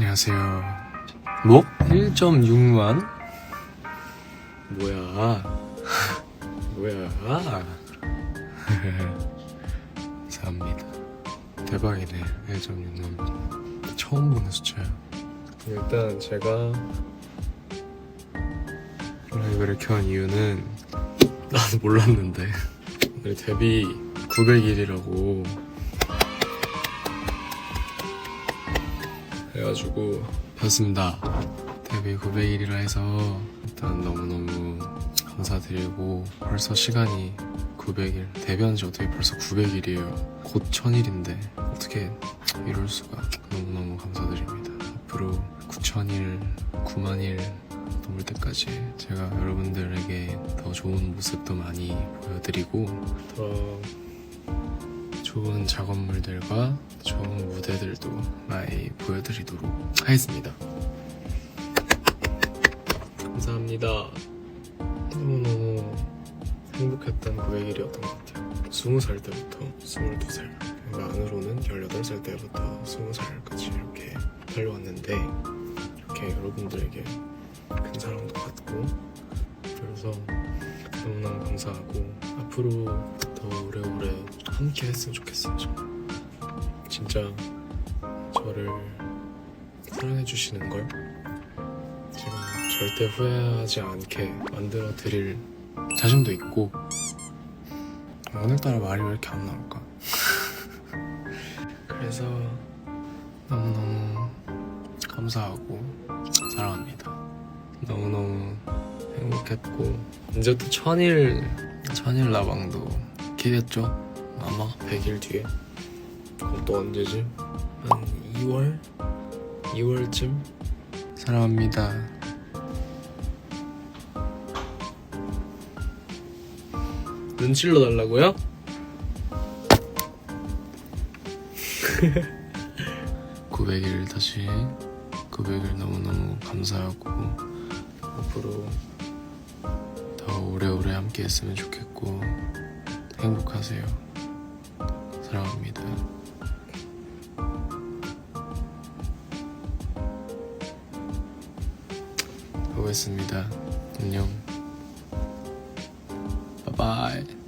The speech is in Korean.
안녕하세요. 뭐? 1.6만? 뭐야? 뭐야? 감사합니다. 대박이네. 1.6만. 처음 보는 숫자야. 일단 제가 라이브를 켠 이유는 나도 몰랐는데 오늘 데뷔 900일이라고 해가지고 켰습니다. 데뷔 900일이라 해서 일단 너무너무 감사드리고 벌써 시간이 900일 데뷔한 지 어떻게 벌써 900일이에요. 곧 1000일인데 어떻게 이럴 수가 너무너무 감사드립니다. 앞으로 9000일, 9만일 넘을 때까지 제가 여러분들에게 더 좋은 모습도 많이 보여드리고 더 좋은 작업물들과 좋은 무대들도 많이 보여드리도록 하겠습니다. 감사합니다. 너무너무 행복했던 900일이었던 것 같아요. 20살 때부터 22살, 만으로는 18살 때부터 20살까지 이렇게 달려왔는데 이렇게 여러분들에게 큰 사랑도 받고 그래서 너무너무 감사하고 앞으로 더 오래오래 함께 했으면 좋겠어요 진짜 저를 사랑해 주시는 걸 제가 절대 후회하지 않게 만들어 드릴 자신도 있고 오늘따라 말이 왜 이렇게 안 나올까? 그래서 너무너무 감사하고 사랑합니다. 너무너무 행복했고 이제 또 천일 천일 나방도 기겠죠 아마 100일 뒤에 또 언제지? 한 2월? 2월쯤? 사랑합니다 눈 찔러 달라고요? (900일) 다시 900일 너무너무 감사하고 앞으로 더 오래오래 함께 했으면 좋겠고 행복하세요. 사랑합니다. 보겠습니다. 안녕. 바이바이.